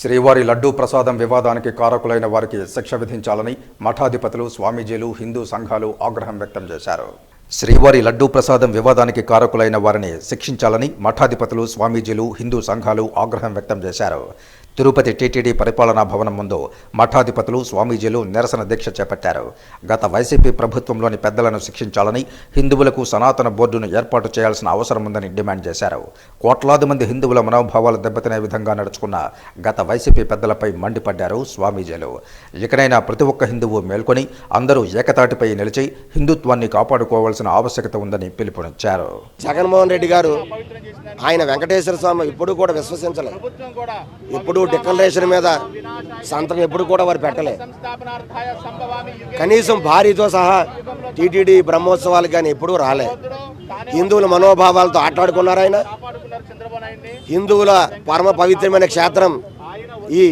శ్రీవారి లడ్డూ ప్రసాదం వివాదానికి కారకులైన వారికి శిక్ష విధించాలని మఠాధిపతులు స్వామీజీలు హిందూ సంఘాలు ఆగ్రహం వ్యక్తం చేశారు. శ్రీవారి లడ్డూ ప్రసాదం వివాదానికి కారకులైన వారిని శిక్షించాలని మఠాధిపతులు స్వామీజీలు హిందూ సంఘాలు ఆగ్రహం వ్యక్తం చేశారు. తిరుపతి టీటీడీ పరిపాలనా భవనం ముందు మఠాధిపతులు స్వామీజీలు నిరసన దీక్ష చేపట్టారు. గత వైసీపీ ప్రభుత్వంలోని పెద్దలను శిక్షించాలని హిందువులకు సనాతన బోర్డును ఏర్పాటు చేయాల్సిన అవసరం ఉందని డిమాండ్ చేశారు. కోట్లాది మంది హిందువుల మనోభావాలు దెబ్బతినే విధంగా నడుచుకున్న గత వైసీపీ పెద్దలపై మండిపడ్డారు స్వామీజీలు. ఇకనైనా ప్రతి ఒక్క హిందువు మేల్కొని అందరూ ఏకతాటిపై నిలిచి హిందుత్వాన్ని కాపాడుకోవాల్సిన ఆవశ్యకత ఉందని పిలుపునిచ్చారు. జగన్మోహన్ రెడ్డి గారు ఆయన వెంకటేశ్వర స్వామి ఇప్పుడు కూడా విశ్వసించలేదు. ఎప్పుడు డిక్లరేషన్ మీద సంతకం ఎప్పుడు కూడా వారు పెట్టలే. కనీసం భారీతో సహా టీటీడీ బ్రహ్మోత్సవాలు కానీ ఎప్పుడూ రాలే. హిందువుల మనోభావాలతో ఆటాడుకున్నారు ఆయన. హిందువుల పరమ పవిత్రమైన క్షేత్రం ఈ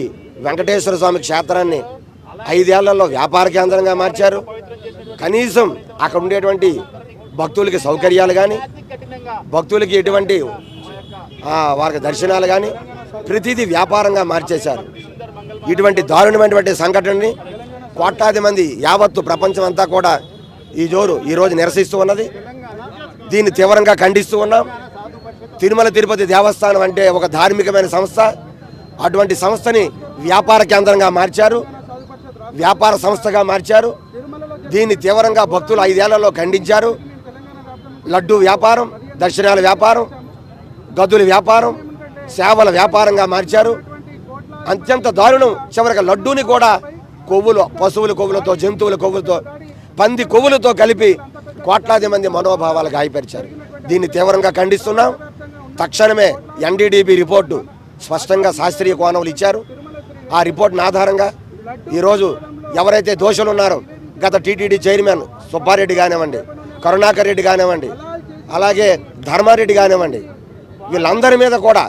వెంకటేశ్వర స్వామి క్షేత్రాన్ని ఐదేళ్ళలో వ్యాపార కేంద్రంగా మార్చారు. కనీసం అక్కడ ఉండేటువంటి భక్తులకి సౌకర్యాలు కానీ భక్తులకి ఎటువంటి వారికి దర్శనాలు కానీ ప్రతిదీ వ్యాపారంగా మార్చేశారు. ఇటువంటి దారుణమైనటువంటి సంఘటనని కోట్లాది మంది యావత్తు ప్రపంచం అంతా కూడా ఈ జోరు ఈరోజు నిరసిస్తూ ఉన్నది. దీన్ని తీవ్రంగా ఖండిస్తూ ఉన్నాం. తిరుమల తిరుపతి దేవస్థానం అంటే ఒక ధార్మికమైన సంస్థ. అటువంటి సంస్థని వ్యాపార కేంద్రంగా మార్చారు. వ్యాపార సంస్థగా మార్చారు. దీన్ని తీవ్రంగా భక్తులు ఐదేళ్ళలో ఖండించారు. లడ్డు వ్యాపారం దర్శనాల వ్యాపారం గదుల వ్యాపారం సేవల వ్యాపారంగా మార్చారు. అత్యంత దారుణం చివరికి లడ్డూని కూడా కొవ్వులు పశువుల కొవ్వులతో జంతువుల కొవ్వులతో పంది కొవ్వులతో కలిపి కోట్లాది మంది మనోభావాలు గాయపరిచారు దీన్ని తీవ్రంగా ఖండిస్తున్నాం. తక్షణమే ఎన్డీడీబీ రిపోర్టు స్పష్టంగా శాస్త్రీయ కోణములు ఇచ్చారు. ఆ రిపోర్ట్ని ఆధారంగా ఈరోజు ఎవరైతే దోషులు ఉన్నారో గత టీటీడీ చైర్మన్ సుబ్బారెడ్డి కానివ్వండి కరుణాకర్ రెడ్డి కానివ్వండి అలాగే ధర్మారెడ్డి కానివ్వండి వీళ్ళందరి మీద కూడా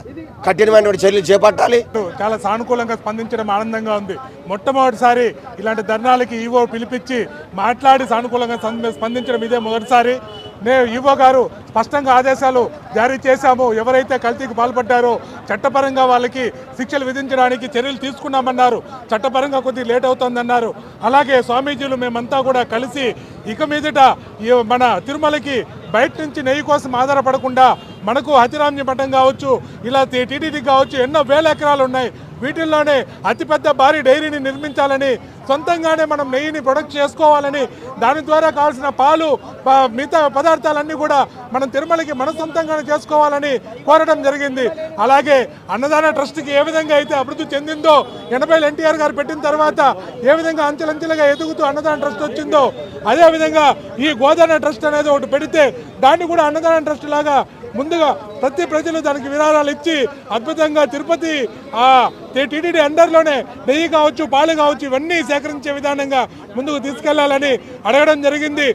కఠినమైనటువంటి చర్యలు చేపట్టాలి. చాలా సానుకూలంగా స్పందించడం ఆనందంగా ఉంది. మొట్టమొదటిసారి ఇలాంటి ధర్నాలకి ఈవో పిలిపించి మాట్లాడి సానుకూలంగా స్పందించడం ఇదే మొదటిసారి. నేను ఈవో గారు స్పష్టంగా ఆదేశాలు జారీ చేశాము. ఎవరైతే కల్తీకి పాల్పడ్డారో చట్టపరంగా వాళ్ళకి శిక్షలు విధించడానికి చర్యలు తీసుకున్నామన్నారు. చట్టపరంగా కొద్దిగా లేట్ అవుతుందన్నారు. అలాగే స్వామీజీలు మేమంతా కూడా కలిసి ఇక మీదట ఈ మన తిరుమలకి బయట నుంచి నెయ్యి కోసం ఆధారపడకుండా మనకు అతిరామ్య పట్టం కావచ్చు ఇలా టీటీడీ కావచ్చు ఎన్నో వేల ఎకరాలు ఉన్నాయి. వీటిల్లోనే అతిపెద్ద భారీ డైరీని నిర్మించాలని సొంతంగానే మనం నెయ్యిని ప్రొడక్ట్ చేసుకోవాలని దాని ద్వారా కావాల్సిన పాలు ప- మిగతా పదార్థాలన్నీ కూడా మనం తిరుమలకి మన సొంతంగానే చేసుకోవాలని కోరడం జరిగింది. అలాగే అన్నదాన ట్రస్ట్కి ఏ విధంగా అయితే అభివృద్ధి చెందిందో ఎనభైలు ఎన్టీఆర్ గారు పెట్టిన తర్వాత ఏ విధంగా అంచెలంచెలుగా ఎదుగుతూ అన్నదాన ట్రస్ట్ వచ్చిందో అదేవిధంగా ఈ గోదాన ట్రస్ట్ అనేది ఒకటి పెడితే దాన్ని కూడా అన్నదాన ట్రస్ట్ లాగా ముందుగా ప్రతి ప్రజలు దానికి విరాళాలు ఇచ్చి అద్భుతంగా తిరుపతి ఆ టీటీడీ అండర్లోనే నెయ్యి కావచ్చు పాలు కావచ్చు ఇవన్నీ సేకరించే విధానంగా ముందుకు తీసుకెళ్ళాలని అడగడం జరిగింది.